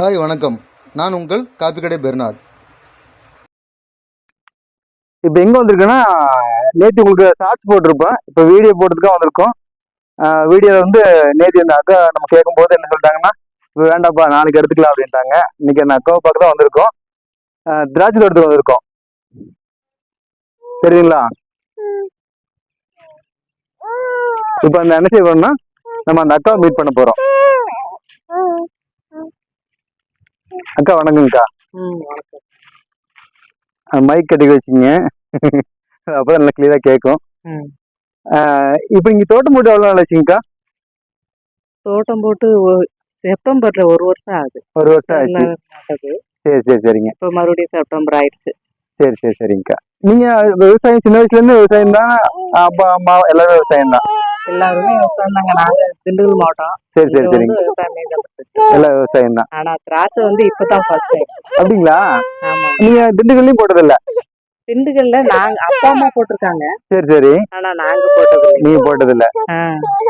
Hi வணக்கம். நான் உங்கள் காப்பி கடை பெர்னாட் இப்போ எங்கே வந்திருக்கேன்னா நேற்று உங்களுக்கு ஷார்ட்ஸ் போட்டிருப்பேன். இப்போ வீடியோ போட்டதுக்காக வந்திருக்கோம். வீடியோவில் வந்து நேற்று இந்த அக்கா நம்ம கேட்கும்போது என்ன சொல்லிட்டாங்கன்னா இப்போ வேண்டாம்ப்பா நாளைக்கு எடுத்துக்கலாம் அப்படின்ட்டாங்க. இன்னைக்கு அந்த அக்காவை பார்க்க தான் வந்திருக்கோம். திராட்சை தோட்டத்துக்கு வந்திருக்கோம். சரிங்களா இப்போ அந்த என்ன செய்வோம்னா நம்ம அந்த அக்காவை மீட் பண்ண போகிறோம் அக்கா வணக்கங்கக்கா ம் வணக்கம். மைக் கட்டி வச்சிங்க அப்போ நல்லா கிளியராக கேட்கும். இப்போ இங்கே தோட்டம் போட்டு எவ்வளோ நாள் ஆச்சுங்கக்கா? தோட்டம் போட்டு செப்டம்பர்ல ஒரு வருஷம் ஆகுது. ஒரு வருஷம் ஆச்சு. சரி சரி சரிங்க. இப்ப மறுபடியும் செப்டம்பர் ஆயிடுச்சு. சரி சரி சரிங்கக்கா. நீங்க விவசாயம் சின்ன வயசுல இருந்து விவசாயம் தான் அப்பா அம்மா எல்லாரும் விவசாயம் தான். எல்லாருமே விவசாயம் தாங்க நாங்க திண்டுக்கல் மாவட்டம். சரி சரி சரிங்க. எல்லாம் விவசாயம் தான். ஆனா திராட்சை வந்து இப்பதான் ஃபர்ஸ்ட் டைம் அப்படிங்களா? ஆமா நீங்க திண்டுக்கல்லையும் போட்டதில்ல? திண்டுக்கல்ல நாங்க அப்பா அம்மா போட்டிருக்காங்க. சரி சரி. ஆனா நாங்க போட்டது இல்ல. நீங்க போட்டதில்ல. ஆ,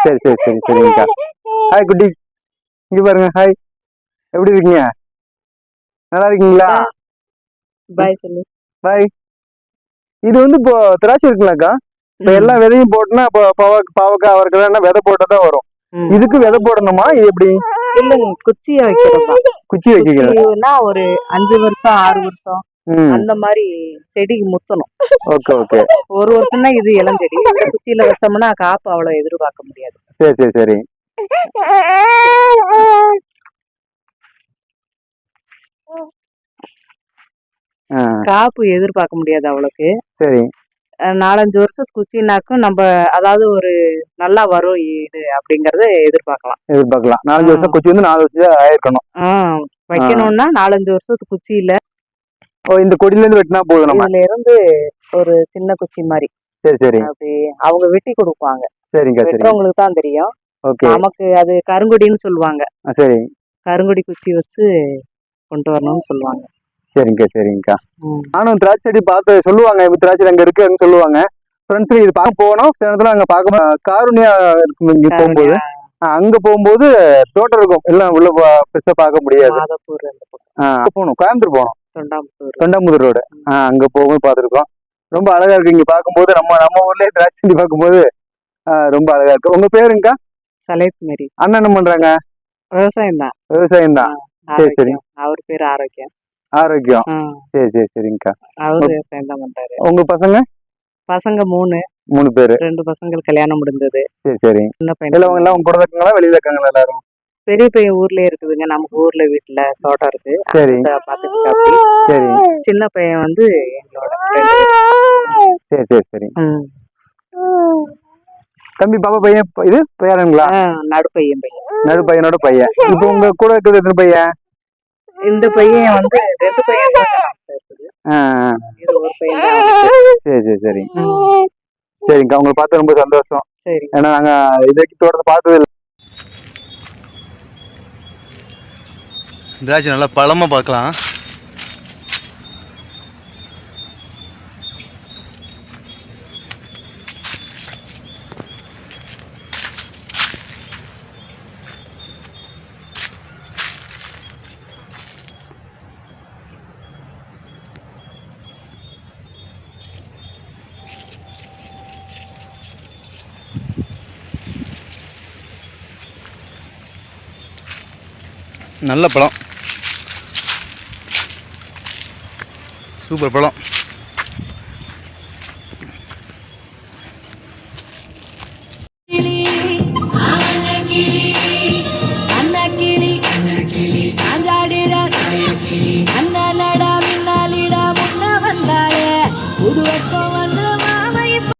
சரி சரி சரி சரிங்கக்கா. ஹாய் குட்டி. இங்க பாருங்க ஹாய் எப்படி இருக்கீங்க? நல்லா இருக்கீங்களா? பாய் சொல்லு. பாய் இது வந்து இப்போ திராட்சை இருக்குல்லக்கா? இப்போ எல்லா விதையும் போட்டுனா இப்போ பாவ பாவக்காய் அவருக்கெல்லாம் விதை போட்டால் தான் வரும். இதுக்கு விதை போடணுமா? இது எப்படி? இல்லைங்க குச்சியை வைக்கிறதா குச்சி வைக்கிறீங்க குச்சினா ஒரு அஞ்சு வருஷம் ஆறு வருஷம். அந்த மாதிரி செடிக்கு முத்தணும். Okay okay. ஒரு வருஷம்னா இது இளஞ்செடி இந்த குச்சியில வச்சோம்னா காப்பு அவ்வளவு எதிர்பார்க்க முடியாது. சரி சரி சரி. காப்பு எதிர்பார்க்க முடியாது அவளுக்கு சரி. நாலஞ்சு வருஷம் குச்சினாக்கும் நம்ம அதாவது ஒரு நல்லா வரும் இது அப்படிங்கறத எதிர்பார்க்கலாம். எதிர்பார்க்கலாம். நாலஞ்சு வருஷம் குச்சி வந்து நாலு வருஷம் ஆயிருக்கணும். ஆஹ் வைக்கணும்னா நாலஞ்சு வருஷத்து குச்சியில ஓ இந்த கொடியில இருந்து வெட்டினா போதும் நம்ம? இதுல இருந்து ஒரு சின்ன குச்சி மாதிரி சரி சரி. அப்படி அவங்க வெட்டி கொடுப்பாங்க. சரிங்கக்கா சரி. வெட்டுறவங்களுக்கு தான் தெரியும். ஓகே. நமக்கு அது கருங்குடின்னு சொல்லுவாங்க. சரி. கருங்குடி குச்சி வச்சு கொண்டு வரணும்னு சொல்லுவாங்க. சரிங்கக்கா சரிங்கக்கா. நானும் திராட்சை செடி பார்த்து சொல்லுவாங்க இப்ப திராட்சை அங்க இருக்குன்னு சொல்லுவாங்க. ஃப்ரெண்ட்ஸ் இது பார்க்க போனோம் சில நேரத்துல அங்க பார்க்க காரணியா இருக்கும் இங்க போகும்போது. அங்க போகும்போது தோட்டம் இருக்கும். எல்லாம் உள்ள பா- பெருசா பார்க்க முடியாது. போகணும். கோயம்புத்தூர் போகணும். தொண்டாமுதூர் ரோடு. அங்க போகும்போது பார்த்துருக்கோம். ரொம்ப அழகா இருக்கு இங்க பார்க்கும்போது. நம்ம நம்ம ஊர்லயே திராட்சை செடி பார்க்கும்போது ரொம்ப அழகா இருக்கு. உங்க பேருங்கக்கா? சலேத் மாரி அண்ணன் என்ன பண்றாங்க? விவசாயம் தான் விவசாயம் தான் சரி, சரி. அவர் பேர் ஆரோக்கியம். ஆரோக்கியம். சரி சரி சரிங்கக்கா. அவர் விவசாயம் தான் பண்றாரு உங்க பசங்க? பசங்க மூணு. மூணு பேரு. ரெண்டு பசங்களுக்கு கல்யாணம் முடிந்தது சரி சரி. சின்ன இல்ல அவங்க பையன் எல்லாம் உங்க கூட இருக்காங்களா வெளியில இருக்காங்களா எல்லாரும்? பெரிய பையன் ஊர்லயே இருக்குதுங்க. நமக்கு ஊர்ல வீட்டுல தோட்டம் இருக்கு. சரி. இருக்காப்படி. சரி. சின்ன பையன் வந்து எங்களோட. சரி சரி சரி. தம்பி பாப்பா பையன் இது பேரங்களா ஆ, நடுப்பையன் பையன். நடு பையனோட பையன். இப்போ உங்க கூட இருக்கிறது எத்தனை பையன்? இந்த பையன் வந்து ரெண்டு பையன் ஒரு. சரி சரி சரி. ம், சரிங்கக்கா உங்களை பார்த்து ரொம்ப சந்தோஷம். சரி ஏன்னா நாங்க இதுக்கு தோட்டத்தை பார்த்தது இல்லை திராட்சை நல்லா பழமாக பார்க்கலாம். நல்ல பழம். சூப்பர் பழம்.